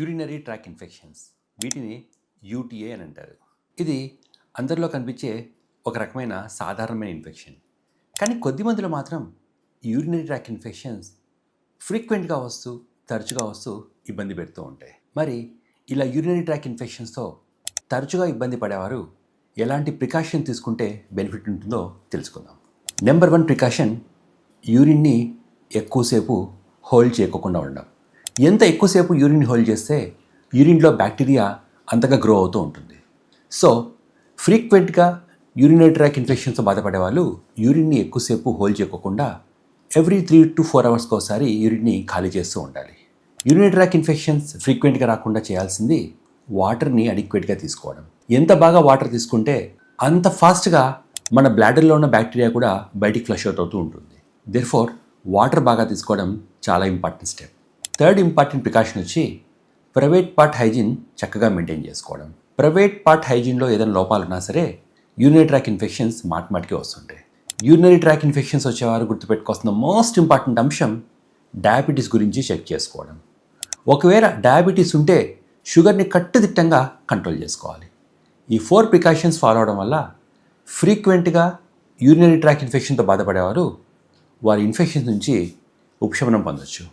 Urinary tract infections వీటిని UTA అని అంటారు. ఇది అందరిలో కనిపించే ఒక రకమైన సాధారణమైన ఇన్ఫెక్షన్ కానీ కొద్ది మందిలో మాత్రం యూరినరీ ట్రాక్ ఇన్ఫెక్షన్స్ ఫ్రీక్వెంట్గా వస్తూ తరచుగా వస్తూ ఇబ్బంది పెడుతూ ఉంటాయి. మరి ఇలా యూరినరీ ట్రాక్ ఇన్ఫెక్షన్స్తో తరచుగా ఇబ్బంది పడేవారు ఎలాంటి ప్రికాషన్ తీసుకుంటే బెనిఫిట్ ఉంటుందో తెలుసుకుందాం. నెంబర్ వన్ ప్రికాషన్ యూరిన్ని ఎక్కువసేపు హోల్డ్ చేయకోకుండా ఉండడం. ఎంత ఎక్కువసేపు యూరిన్ హోల్డ్ చేస్తే యూరిన్లో బ్యాక్టీరియా అంతగా గ్రో అవుతూ ఉంటుంది. సో ఫ్రీక్వెంట్గా యూరినరీ ట్రాక్ ఇన్ఫెక్షన్స్తో బాధపడే వాళ్ళు యూరిన్ని ఎక్కువసేపు హోల్డ్ చేయకోకుండా ఎవ్రీ త్రీ టు ఫోర్ అవర్స్కి ఒకసారి యూరిన్ని ఖాళీ చేస్తూ ఉండాలి. యూరినరీ ట్రాక్ ఇన్ఫెక్షన్స్ ఫ్రీక్వెంట్గా రాకుండా చేయాల్సింది వాటర్ని అడిక్వేట్గా తీసుకోవడం. ఎంత బాగా వాటర్ తీసుకుంటే అంత ఫాస్ట్గా మన బ్లాడర్లో ఉన్న బ్యాక్టీరియా కూడా బయటికి ఫ్లష్ అవుట్ అవుతూ ఉంటుంది. దెర్ఫోర్ వాటర్ బాగా తీసుకోవడం చాలా important step. Third important precaution వచ్చి ప్రైవేట్ పార్ట్ హైజీన్ చక్కగా మెయింటైన్ చేసుకోవడం. ప్రైవేట్ పార్ట్ హైజీన్లో ఏదైనా లోపాలు ఉన్నా సరే యూరినరీ ట్రాక్ ఇన్ఫెక్షన్స్ మాటిమాటికి వస్తుంటాయి. యూరినరీ ట్రాక్ ఇన్ఫెక్షన్స్ వచ్చేవారు గుర్తుపెట్టుకోవాల్సిన మోస్ట్ ఇంపార్టెంట్ అంశం డయాబెటీస్ గురించి చెక్ చేసుకోవడం. ఒకవేళ డయాబెటీస్ ఉంటే షుగర్ని కట్టుదిట్టంగా కంట్రోల్ చేసుకోవాలి. ఈ ఫోర్ ప్రికాషన్స్ ఫాలో అవడం వల్ల ఫ్రీక్వెంట్గా యూరినరీ ట్రాక్ ఇన్ఫెక్షన్తో బాధపడేవారు వారి ఇన్ఫెక్షన్ నుంచి ఉపశమనం పొందొచ్చు.